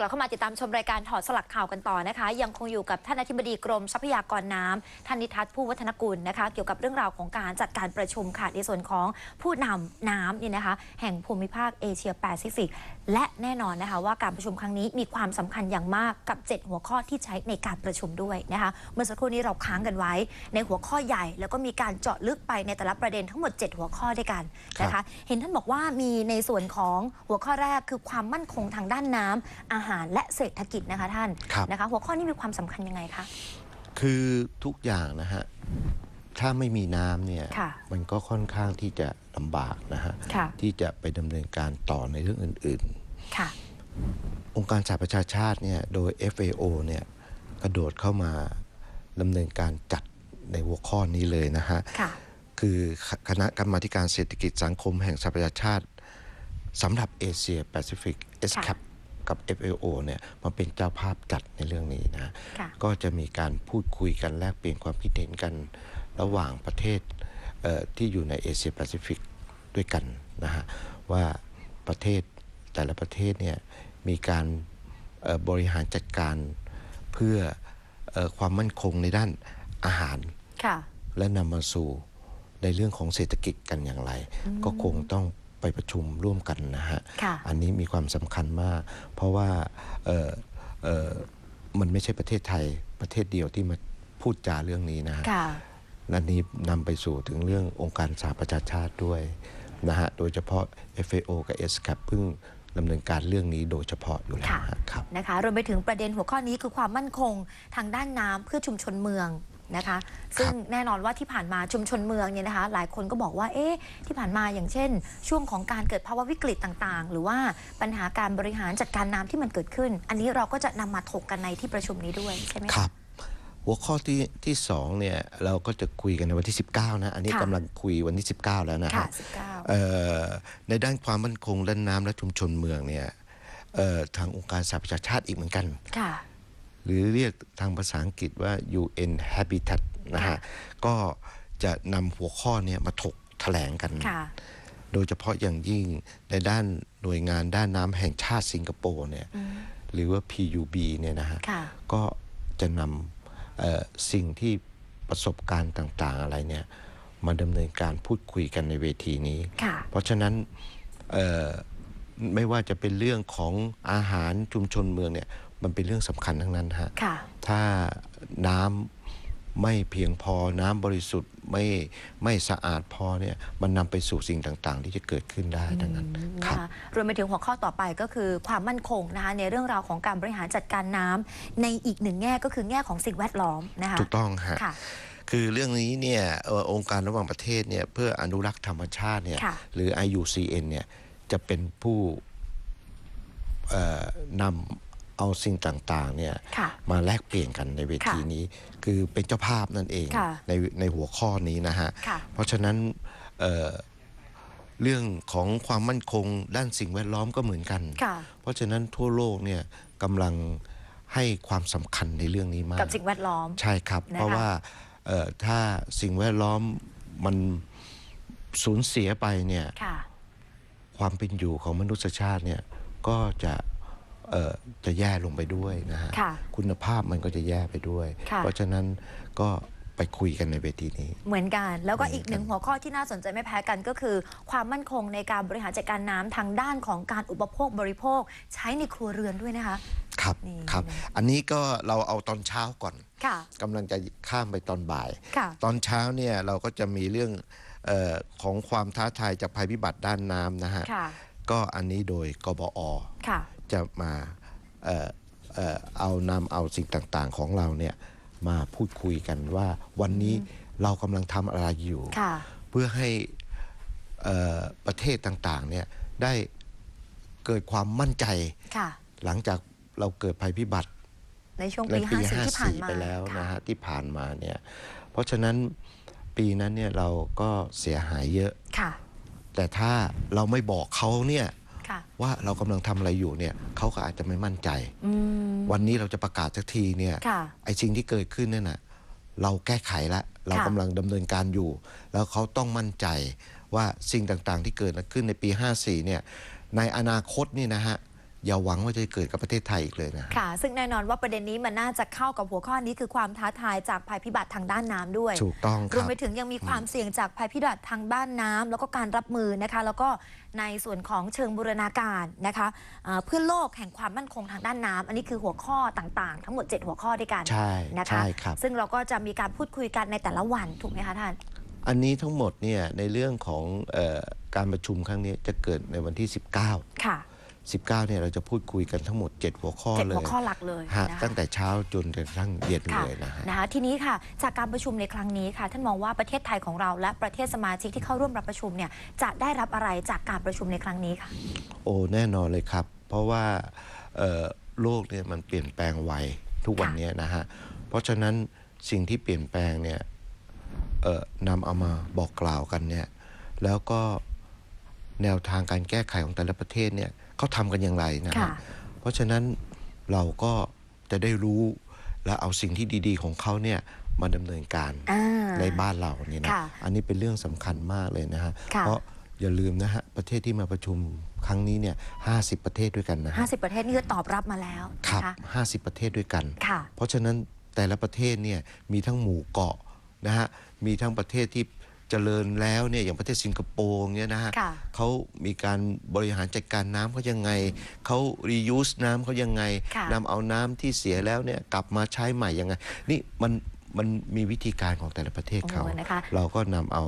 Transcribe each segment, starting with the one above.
กลับเข้ามาติดตามชมรายการถอดสลักข่าวกันต่อนะคะ ยังคงอยู่กับท่านอธิบดีกรมทรัพยากรน้ำท่านนิทัศน์ผู้วัฒนกุลนะคะ เกี่ยวกับเรื่องราวของการจัดการประชุมค่ะในส่วนของผู้นำน้ำเนี่ยนะคะ แห่งภูมิภาคเอเชียแปซิฟิกและแน่นอนนะคะ ว่าการประชุมครั้งนี้มีความสำคัญอย่างมากกับ 7 หัวข้อที่ใช้ในการประชุมด้วยนะคะ เมื่อสักครู่นี้เราค้างกันไว้ ในหัวข้อใหญ่ แล้วก็มีการเจาะลึกไปในแต่ละประเด็นทั้งหมด 7 หัวข้อด้วยกันนะคะ เห็นท่านบอกว่ามีในส่วนของหัวข้อแรกคือความมั่นคงทางด้านน้ำอาหารและเศรษฐกิจนะคะท่านครับนะคะ หัวข้อนี้มีความสำคัญยังไงคะคือทุกอย่างนะฮะถ้าไม่มีน้ำเนี่ยค่ะมันก็ค่อนข้างที่จะลำบากนะฮะค่ะที่จะไปดำเนินการต่อในเรื่องอื่นค่ะๆองค์การสหประชาชาติเนี่ยโดย FAO เนี่ยกระโดดเข้ามาดำเนินการจัดในหัวข้อนี้เลยนะฮะค่ะคือคณะกรรมาธิการเศรษฐกิจสังคมแห่งสหประชาชาติสำหรับเอเชียแปซิฟิก SCAP กับ FAO เนี่ยมาเป็นเจ้าภาพจัดในเรื่องนี้นะค่ะก็จะมีการพูดคุยกันแลกเปลี่ยนความคิดเห็นกันระหว่างประเทศเอ่อที่อยู่ในเอเชียแปซิฟิกด้วยกันนะฮะว่าประเทศแต่ละประเทศเนี่ยมีการเอ่อบริหารจัดการเพื่อเออความมั่นคงในด้านอาหารค่ะและนำมาสู่ในเรื่องของเศรษฐกิจกันอย่างไร ก็คงต้อง ไปประชุมร่วมกันนะฮะค่ะอันนี้มีความสำคัญมาก เพราะว่าเอ่อเอ่อมันไม่ใช่ประเทศไทยประเทศเดียวที่มาพูดจาเรื่องนี้นะฮะค่ะอันนี้นำไปสู่ถึงเรื่ององค์การสหประชาชาติด้วยนะฮะ โดยเฉพาะ FAO กับ SCAP เพิ่งดำเนินการเรื่องนี้โดยเฉพาะอยู่แล้วค่ะฮะครับนะคะรวมไปถึงประเด็นหัวข้อนี้คือความมั่นคงทางด้านน้ำเพื่อชุมชนเมือง นะคะ ซึ่งแน่นอนว่าที่ผ่านมาชุมชนเมืองเนี่ยนะคะ หลายคนก็บอกว่าเอ๊ะที่ผ่านมาอย่างเช่น ช่วงของการเกิดภาวะวิกฤตต่างๆ หรือว่าปัญหาการบริหารจัดการน้ำที่มันเกิดขึ้น อันนี้เราก็จะนำมาถกกันในที่ประชุมนี้ด้วยใช่ไหมะครับหัวข้อที่ที่สองเนี่ยเราก็จะคุยกันในวันที่ 19 นะ อันนี้ค่ะกำลังคุยวันที่ 19 แล้วนะค่ะฮะ19เอ่อในด้านความมั่นคงด้านน้ำและชุมชนเมืองเนี่ยเอ่อทางองค์การสหประชาชาติอีกเหมือนกันค่ะ หรือเรียกทางภาษาอังกฤษว่า UN Habitat นะฮะค่ะก็จะนำหัวข้อเนี่ยมาถกแถลงกันค่ะโดยเฉพาะอย่างยิ่งในด้านหน่วยงานด้านน้ำแห่งชาติสิงคโปร์เนี่ยหรือว่า PUB เนี่ยนะฮะค่ะก็จะนำเอ่อสิ่งที่ประสบการณ์ต่าง ๆ อะไรเนี่ยมาดำเนินการพูดคุยกันในเวทีนี้ค่ะเพราะฉะนั้นเอ่อ ไม่ว่าจะเป็นเรื่องของอาหารชุมชนเมืองเนี่ยมันเป็นเรื่องสำคัญทั้งนั้นฮะค่ะถ้าน้ำไม่เพียงพอน้ำบริสุทธิ์ไม่ไม่สะอาดพอเนี่ยมันนำไปสู่สิ่งต่างๆ ที่จะเกิดขึ้นได้ดังนั้นคนะรับคะรวมไปถึงหัวข้อต่อไปก็คือความมั่นคงนะคะในเรื่องราวของการบริหารจัดการน้ำในอีกหนึ่งแง่ก็คือแง่ของสิ่งแวดล้อมนะคะถูกต้องฮะค่ะคือเรื่องนี้เนี่ยเอ่อองค์การระหว่างประเทศเนี่ยเพื่ออนุรักษ์ธรรมชาติเนี่ยค่ะหรือ IUCN เนี่ย จะเป็นผู้เอ่อนำเอาสิ่งต่างๆเนี่ยค่ะมาแลกเปลี่ยนกันในเวทีค่ะนี้ คือเป็นเจ้าภาพนั่นเองค่ะในในหัวข้อนี้นะฮะค่ะเพราะฉะนั้นเอ่อเรื่องของความมั่นคงด้านสิ่งแวดล้อมก็เหมือนกันค่ะเพราะฉะนั้นทั่วโลกเนี่ยกำลังให้ความสำคัญในเรื่องนี้มาก กับสิ่งแวดล้อม ใช่ครับนะคะเพราะว่าเอ่อถ้าสิ่งแวดล้อมมันสูญเสียไปเนี่ย ค่ะความเป็นอยู่ของมนุษยชาติเนี่ยก็จะเอ่อจะแย่ลงไปด้วยนะฮะค่ะคุณภาพมันก็จะแย่ไปด้วยค่ะเพราะฉะนั้นก็ไปคุยกันในเวทีนี้ เหมือนกันแล้วก็เหมือนกันอีกหนึ่งหัวข้อที่น่าสนใจไม่แพ้กันก็คือ ความมั่นคงในการบริหารจัดการน้ำทางด้านของการอุปโภคบริโภคใช้ในครัวเรือนด้วยนะคะ ครับนี่ครับ อันนี้ก็เราเอาตอนเช้าก่อนค่ะกำลังจะข้ามไปตอนบ่ายค่ะตอนเช้าเนี่ยเราก็จะมีเรื่องเออ ของความท้าทายจากภัยพิบัติด้านน้ำนะฮะค่ะก็อันนี้โดยกบอค่ะจะมาเอ่อเอ่อเอานำเอาสิ่งต่างๆของเราเนี่ยมาพูดคุยกันว่าวันนี้เรากำลังทำอะไรอยู่ค่ะเพื่อให้เอ่อประเทศต่างๆเนี่ยได้เกิดความมั่นใจค่ะหลังจากเราเกิดภัยพิบัติในช่วงในปีปี 54 ที่ผ่านมา54ไปแล้วนะค่ะฮะที่ผ่านมาเนี่ยเพราะฉะนั้น ปีนั้นเนี่ยเราก็เสียหายเยอะ ค่ะ แต่ถ้าเราไม่บอกเขาเนี่ยค่ะ ว่าเรากำลังทำอะไรอยู่เนี่ยเขาก็อาจจะไม่มั่นใจ อืม วันนี้เราจะประกาศสักทีเนี่ยค่ะ ไอ้สิ่งที่เกิดขึ้นนั่นน่ะเราแก้ไขละเรากำลังดำเนินการอยู่ แล้วเขาต้องมั่นใจว่าสิ่งต่างๆ ที่เกิดขึ้นในปี 54เนี่ยในอนาคตนี่นะฮะ อย่าหวังว่าจะเกิดกับประเทศไทยอีกเลยนะ ค่ะ ซึ่งแน่นอนว่าประเด็นนี้มันน่าจะเข้ากับหัวข้อนี้คือความท้าทายจากภัยพิบัติทางด้านน้ำด้วย ถูกต้องครวมรับไปถึงยังมีความเสี่ยงจากภัยพิบัติทางด้านน้ำแล้วก็การรับมือนะคะ แล้วก็ในส่วนของเชิงบูรณาการนะคะเอ่อเพื่อโลกแห่งความมั่นคงทางด้านน้ำอันนี้คือหัวข้อต่างๆ ทั้งหมด 7 หัวข้อด้วยกันใช่นะคะใช่ครับซึ่งเราก็จะมีการพูดคุยกันในแต่ละวันถูกไหมคะท่านอันนี้ทั้งหมดเนี่ยในเรื่องของเออการประชุมครั้งนี้จะเกิดในวันที่ 19 ค่ะ 19เนี่ยเราจะพูดคุยกันทั้งหมด 7 หัวข้อเจ็ดเลหัวยข้อหลักเลยฮะนะคะ ตั้งแต่เช้าจนกระทั่งเย็นค่ะเลยนะฮะ นะคะทีนี้ค่ะ จากการประชุมในครั้งนี้ค่ะ ท่านมองว่าประเทศไทยของเราและประเทศสมาชิกที่เข้าร่วมรับประชุมเนี่ยจะได้รับอะไรจากการประชุมในครั้งนี้ค่ะ โอ้แน่นอนเลยครับ เพราะว่าเอ่อโลกเนี่ยมันเปลี่ยนแปลงไวทุกวันค่ะ เนี้ยนะฮะ เพราะฉะนั้นสิ่งที่เปลี่ยนแปลงเนี่ยเอ่อนำเอามาบอกกล่าวกันเนี่ยแล้วก็ แนวทางการแก้ไขของแต่ละประเทศเนี่ยเขาทำกันอย่างไรนะฮะค่ะเพราะฉะนั้นเราก็จะได้รู้และเอาสิ่งที่ดี ๆ ของเขาเนี่ยมาดำเนินการอ่าในบ้านเราเนี่ยนะค่ะอันนี้เป็นเรื่องสำคัญมากเลยนะฮะค่ะเพราะอย่าลืมนะฮะ ประเทศที่มาประชุมครั้งนี้เนี่ยห้ประเทศด้วยกันนะฮะ50ประเทศนี่คือตอบรับมาแล้วครันะคะบ50ประเทศด้วยกันค่ะเพราะฉะนั้นแต่ละประเทศเนี่ยมีทั้งหมู่เกาะนะฮะ มีทั้งประเทศที่ เจริญแล้วเนี่ยอย่างประเทศสิงคโปร์เนี่ยนะฮะค่ะ เขามีการบริหารจัดการน้ำเขายังไงเขา reuse น้ำเขายังไงค่ะ นำเอาน้ำที่เสียแล้วเนี่ยกลับมาใช้ใหม่ยังไง นี่มันมันมีวิธีการของแต่ละประเทศเขา โอ้นะคะ เราก็นำเอา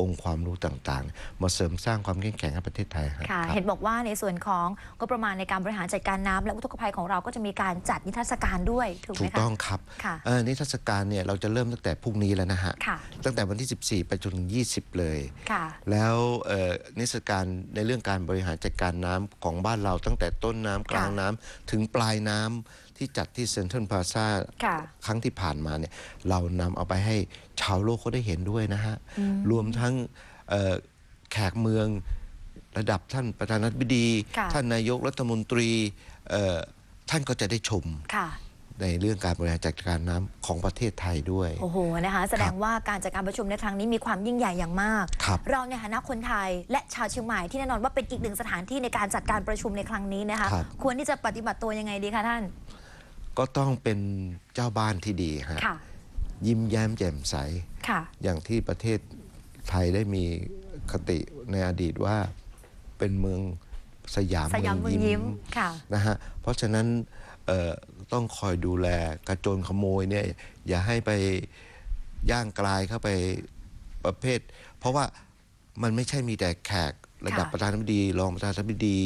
องค์ความรู้ต่างๆ มาเสริมสร้างความเข้มแข็งให้ประเทศไทยฮค่ะครับเห็นบอกว่าในส่วนของงบประมาณในการบริหารจัดการน้ำและอุทกภัยของเราก็จะมีการจัดนิทรรศการด้วยถูกไหถูมกคะต้องครับค่ะเอ่อนิทรรศการเนี่ยเราจะเริ่มตั้งแต่พรุ่งนี้แล้วนะฮะค่ะตั้งแต่วันที่ 14 ไปจนถึง 20 เลยค่ะแล้วเอ่อนิทรรศการในเรื่องการบริหารจัดการน้ำของบ้านเราตั้งแต่ต้นน้ำกลางน้ำถึงปลายน้ำ ที่จัดที่เซ็นทรัลพลาซ่าค่ะครั้งที่ผ่านมาเนี่ยเรานำเอาไปให้ชาวโลกเขาได้เห็นด้วยนะฮะ รวมทั้งเอ่อแขกเมืองระดับท่านประธานาธิบดีค่ะท่านนายกรัฐมนตรีเอ่อท่านก็จะได้ชมค่ะในเรื่องการบริหารจัดการน้ำของประเทศไทยด้วย โอ้โหนะคะ แสดงว่าการจัดการประชุมในครั้งนี้มีความยิ่งใหญ่อย่างมากครับเราในฐานะคนไทยและชาวเชียงใหม่ที่แน่นอนว่าเป็นอีกหนึ่งสถานที่ในการจัดการประชุมในครั้งนี้นะคะครับควรที่จะปฏิบัติตัวยังไงดีคะท่าน ก็ต้องเป็นเจ้าบ้านที่ดีฮะค่ะ ยิ้มแย้มแจ่มใส ค่ะ อย่างที่ประเทศไทยได้มีคติในอดีตว่าเป็นเมืองสยามสยามเมืองยิ้มค่ะ นะฮะเพราะฉะนั้นเอ่อต้องคอยดูแลกระโจนขโมยเนี่ยอย่าให้ไปย่างกลายเข้าไปประเภท เพราะว่ามันไม่ใช่มีแต่แขก ระดับค่ะประธานาธิบดี รองประธานาธิบดี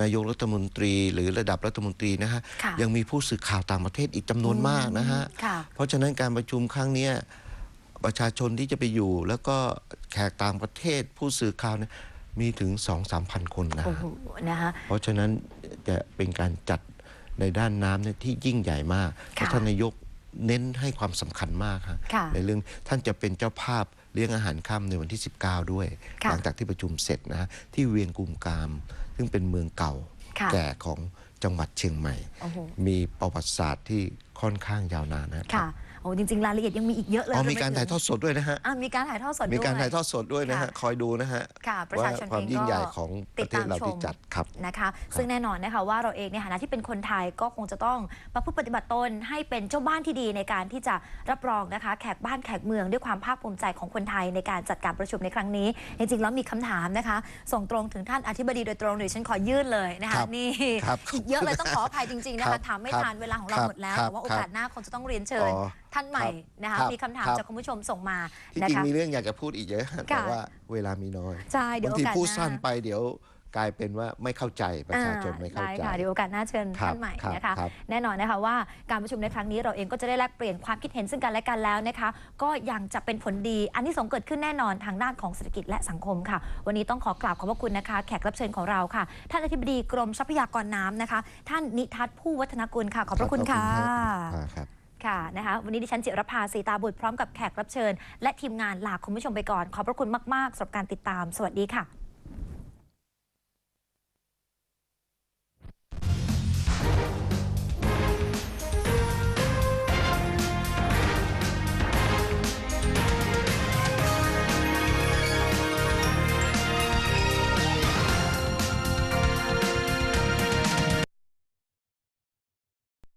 นายกรัฐมนตรี หรือระดับรัฐมนตรีนะฮะค่ะยังมีผู้สื่อข่าวต่างประเทศอีกจำนวนมากนะฮะค่ะเพราะฉะนั้นการประชุมครั้งเนี้ยประชาชนที่จะไปอยู่ แล้วก็แขกต่างประเทศผู้สื่อข่าวเนี่ยมีถึง 2 3 0 0 0คนนะโอ้ฮะโหนะคะเพราะฉะนั้นจะเป็นการจัดในด้านน้ำเนี่ยที่ยิ่งใหญ่มากเพราะท่านนายกเน้นให้ความสำคัญมากฮะค่ะในเรื่องท่านจะเป็นเจ้าภาพ เลี้ยงอาหารค่ำในวันที่ 19 ด้วยค่ะหลัจากที่ประชุมเสร็จนะฮะที่เวียงกุมกาม ซึ่งเป็นเมืองเก่าค่ะแก่ของจังหวัดเชียงใหม่โอ้โหมีประวัติศาสตร์ที่ค่อนข้างยาวนานนะค่ะโอ้จริง ๆ รายละเอียดยังมีอีกเยอะเลยอ๋อวมีการไปถึงถ่ายทอดสดด้วยนะฮะอะมีการถ่ายทอดสดมีการด้วยถ่ายทอดสดด้วยนะฮะค่ะคอยดูนะฮะค่ะประว่าชาชนความเองยิ่งก็ใหญ่ของปติระดเทตาศมเราชที่มจัดครับนะคะซึ่งแน่นอนนะคะว่าเราเองในฐานะที่เป็นคนไทยก็คงจะต้องประพฤติปฏิบัติตนให้เป็นเจ้าบ้านที่ดีในการที่จะรับรองนะคะ แขกบ้านแขกเมืองด้วยความภาคภูมิใจของคนไทยในการจัดการประชุมในครั้งนี้ จริงๆแล้วมีคำถามนะคะ ส่งตรงถึงท่านอธิบดีโดยตรงหรือฉันขอยื่นเลยนะครัคะบนี่ครับอีกเยอะเลยต้องขออภัยจริงๆนะครัคะบถามไม่ครับทันเวลาของเราครับหมดแล้วครับแต่ว่าโอกาสหน้าคงจะต้องเรียนเชิญอ๋อท่านใหม่นะคะครับมีคำถามครับจากคุณผู้ชมส่งมาที่นะจริงคะมีเรื่องอยากจะพูดอีกเยอะแต่ว่าเวลามีน้อยใช่เดี๋ยบาวงทีโอกาสพูดหสั้นไปเดี๋ยวกลายเป็นว่าไม่เข้าใจประชาชนไม่เข้าได้ใจค่ะเดี๋ยวโอกาสหน้าเชิญครับท่านใหม่ครับนะคะครับแน่นอนนะคะว่าการประชุมในครั้งนี้เราเองก็จะได้แลกเปลี่ยนความคิดเห็นซึ่งกันและกันแล้วนะคะก็ยังจะเป็นผลดีอันนี้สงส์เกิดขึ้นแน่นอนทางด้านของเศรษฐกิจและสังคมค่ะ วันนี้ต้องขอกราบขอบพระคุณนะคะ แขกรับเชิญของเราค่ะ ท่านอธิบดีกรมทรัพยากรน้ำนะคะ ท่านนิทัศน์ผู้วัฒนกุลค่ะ ขอบพระคุณค่ะอ่าครับ ค่ะนะคะวันนี้ดิฉันจิรภาสีตาบุตรพร้อมกับแขกรับเชิญ และทีมงานลาคุณผู้ชมไปก่อน ขอบพระคุณมาก ๆสำหรับการติดตาม สวัสดีค่ะ